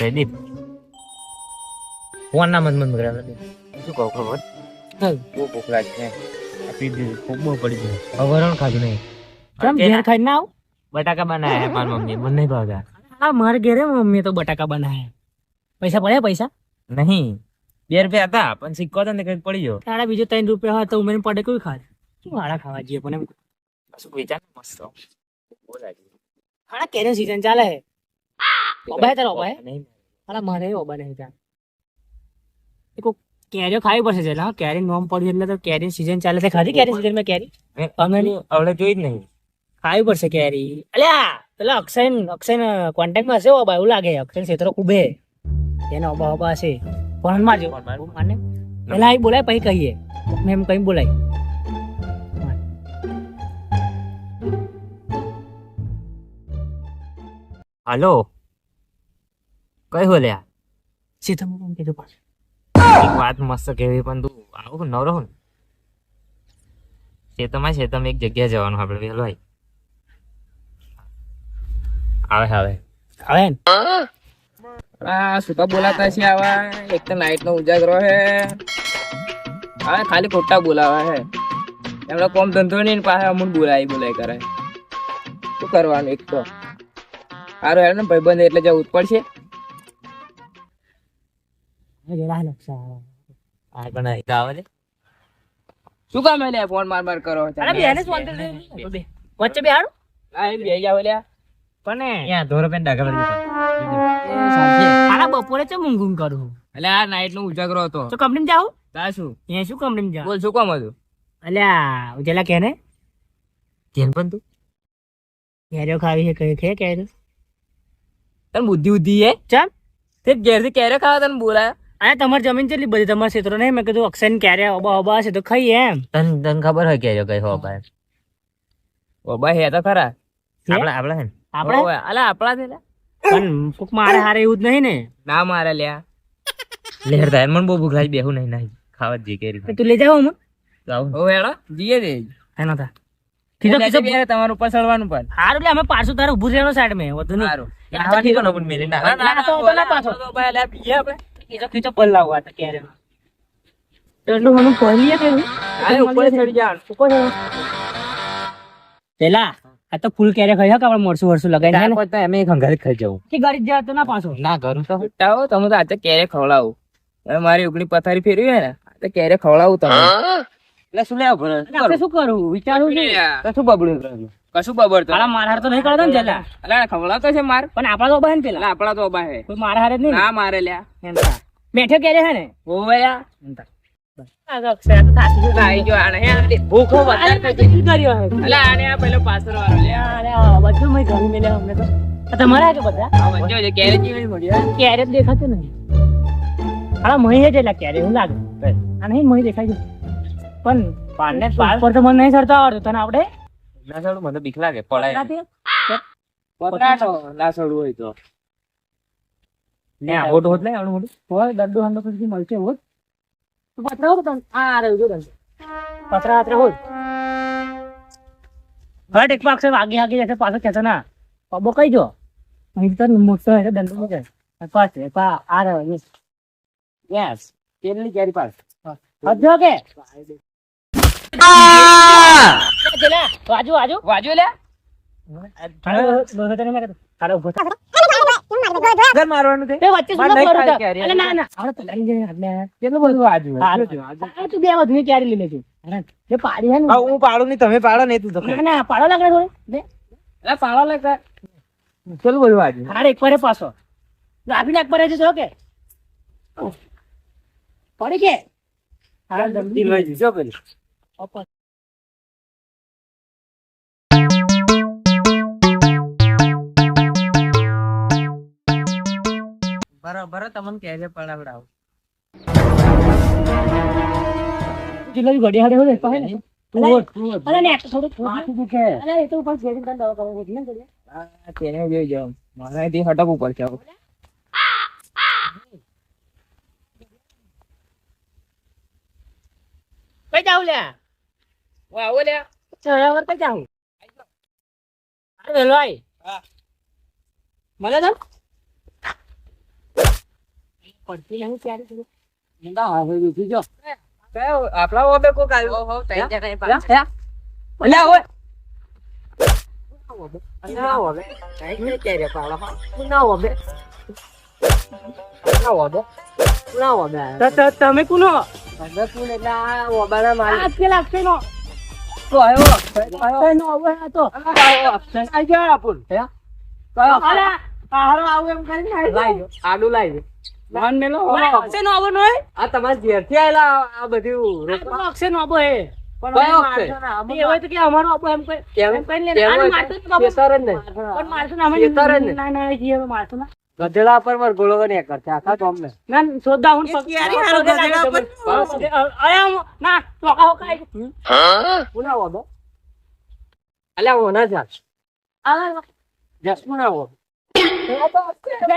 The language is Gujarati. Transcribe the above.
જયદીપ ફોન ના મન મન બગડાવે શું કહું ખબર બહુ ભૂખ લાગી છે આ પી દીધું ખૂબ બહુ પડી ગયું હવે વરણ ખાધું નહીં કેમ ઘેર ખાઈ ના આવ બટાકા બનાયા હે મારી મમ્મી મને નહીં ભાવતા હા મારે ઘેરે મમ્મી તો બટાકા બનાવે પૈસા પડ્યા પૈસા નહીં બે રૂપિયા હતા પણ સિક્કો હતો ને કંઈક પડી ગયો તારા બીજો ત્રણ રૂપિયા હોય તો ઉમેરીને પડે કોઈ ખાય શું હાડા ખાવા જઈએ પણ એમ કશું વિચાર મસ્ત બહુ લાગ્યું હાડા કેરી સીઝન ચાલે હે ઓબા તારા ઓબા હે મારે ઓબા નહીં ત્યાં એ કેરીઓ ખાવી પડશે છે હા કેરી નોમ પડ્યું એટલે તો કેરી સીઝન ચાલે છે ખાધી કેરી સીઝનમાં કેરી અમે. આવડે જોઈ જ નહીં ખાવી પડશે કેરી અલ્યા પેલા અક્ષય અક્ષય કોન્ટેક્ટમાં હશે ઓબા એવું લાગે અક્ષય ક્ષેત્રો ઉભે એના ઓબા ઓબા હશે ફોન મારજો માને પેલા આઈ બોલાય પછી કહીએ મેં એમ કઈ બોલાય હાલો કઈ હો લ્યા? સીધા એમ કીધું પાછું એક વાત મસ્ત કેવી પણ તું આવું નવરો હું શેતમાં શેતમ એક જગ્યા જવાનું આપણે વેલો આય આવે. આવે આવે આ સુતા બોલાતા છે આવા? એક તો નાઈટ નો ઉજાગરો હે. હા ખાલી ખોટા બોલાવે હે. એમનો કોમ ધંધો નહીં પાસે અમુક બોલાય બોલાય કરે. શું કરવાનું એક તો? સારું હેડ ને ભાઈબંધ એટલે જવું જ પડશે. શું કામ લે ફોન માર માર કરો? અરે બેને ફોન કરી દે વચ્ચે બે હાડું આ એમ બે જાવ લ્યા. પણ અહીંયા ધોરો પેન પર હાડા બપોરે ચમ ઊંઘ કરું એટલે આ નાઈટનું ઉજાગરો હતો. તો કંપની જાવ તા શું? એ શું કંપની જાવ બોલ શું કામ હતું? અલ્યા ઉજેલા કે ને? કેમ પણ તું? કેરીઓ ખાવી છે કઈ ખે કેરીઓ? તને બુદ્ધિ બુદ્ધિ હે? ચમ? તે ઘેરથી ક્યારે ખાવા તને બોલાય? અરે તમારી જમીન કેટલી બધી તમારા ક્ષેત્રો નહીં મેં કીધું અક્ષય ક્યારે ઓબા ઓબા હશે તો ખાઈ એમ. તને તને ખબર હોય ક્યારે કઈ હો ભાઈ બાબા હે તો ખરા. આપણા આપણા હે આપણા? અલા આપણા છે પણ કોક મારે હારે એવું જ નહીં ને. ના મારે લ્યા. લેર થાય મને બહુ ભૂખ લાગી બેહું નહીં નહીં. ખાવા જી કેરી. તું લઈ જાવ હું જાવ ઓ હેડો જીએ દે એનો થા કીધો કીધો બે તમારું ઉપર ચડવાનું પણ. હારું લે અમે પાછું તારું ઊભું રહેવાનું સાઈડ મે વધુ નહીં. કોનો પણ મેલી ના ના, ના, તો- તો ના પાછો. તો ભાઈ લે પીએ આપણે. કીધો કીધો પલ લાવવા હતા ક્યારે. એટલું મને પડીએ કે અરે ઉપર ચડી જવાનું. પેલા આ તો ફૂલ ક્યારે ખાઈ હક આપણે મોરસું વરસું લગાઈ ને? તો એમ ખંગારી ખાઈ જવું. કે ગાડી જ તો ના પાછો. ના ઘર તો ઉઠાવો તમે તો આજે ક્યારે ખવડાવું. મારી ઉગણી પથારી ફેરવી હે ને તો ક્યારે ખવડાવું તમે. એટલે શું લેવા પડે આપણે શું કરવું વિચારવું છે. કશું શું બબડું કશું બબડ તો મારા હારે તો નહીં કરતો ને જલા. અલા ખવડાવતો છે માર. પણ આપણા તો ઊભા ને પેલા. આપણા તો ઊભા છે કોઈ મારા હારે જ નહીં ને? મારે લ્યા. બેઠો કે છે ને? ઓવે લ્યા આ ભૂખો વધારે કર્યું? અલા આને પેલો પાછળ વાળો લ્યા. બધું મેં ઘરે મેલ્યા અમને તો. તમારા કે બધા? આ વચ્ચે વચ્ચે ક્યારે જીવી મળ્યો દેખાતું નહીં. હાલા જ એટલે લાગે. મહી દેખાય છે. પણ પાડને ઉપર તો મને નહીં ચડતા આવડતું. તને આવડે? ના ચડું મને બીક લાગે પડાય રાતે? ના સડવું હોય તો. ને આ મોટું હોત ને આવડું મોટું? હોય દંડુ હંડો પછી મળશે હોત. તો પતરા હોત આ રહ્યો જો તને. પતરા હાથરે હોત. હટ એક પાક છે વાગી વાગી જશે પાછો ખેંચો ના પબો કઈ જો? અહીં તો મોટો હશે દંડો માં જાય. પાછે પા આ રહ્યો યસ કેટલી કેરી પાસ. હજો કે. ના ના પાડી હે હું પાડું તમે પાડો નહીં તું ના ના પાડો લાગે થોડી બે અલા પાળો લાગતા કેટલું બધું વાજુ હારે એકવારે પાછો આપીને એક વારે જજો કે પડી કે જજો. પેલી અપર. બરાબર તમને કહેજે પડાવડાવ જિલ્લાની ઘડી હાડે હોય પાસે ને તું તું. અરે ને થોડું માથું દુખે. અરે એ તો ઉપર જેડી તને દવા કરવા એટલે ને આ તેને જોઈ જાઉં મારા અહીંથી હટક ઉપર છે કઈ જાવ લ્યા ઓ આવો લ્યા ચડાવર કઈ જાવ અરે વેલો આય હા. મળે તો પડતી નહીં ક્યારે સુધી. કયો આપણા ઓબે કોક આવ્યો હો તઈ જણાય પાછા અલ્યા ઓય ના હોવે. કાંઈ નહીં ક્યારે પાડો, હા. ના હોવે. ના હોવે. ના હોવે. ત- ત- તમે કોનો હવે તું એટલે આ હોબાના માલિક. આ પેલા અક્ષયનો. તો આવ્યો આવ્યો અક્ષયનો હોવે આ તો. આવ્યો અક્ષય. આ ગયા આપું. હે? કયો અરે, આ આવું એમ કરીને આવી લાઈ આડું લાઈ દો મેલો ઓય, અક્ષયનો હોવો નો હોય? આ તમારા ઘેરથી આયેલા આ બધું અક્ષય? ના. ને. ના. જ ને. ના, ના, જી, ના. ગધેડા પર માર ગોળો ને કરતા આખા ગામને ના, સોદા હું ક્યારે હારો ગધેડા પર? આમ, ના, ચોકા હો કાંઈ. પુના હોબો અલ્યા ઓના જા આ, જસમુના હોબો આ તો અક્ષય.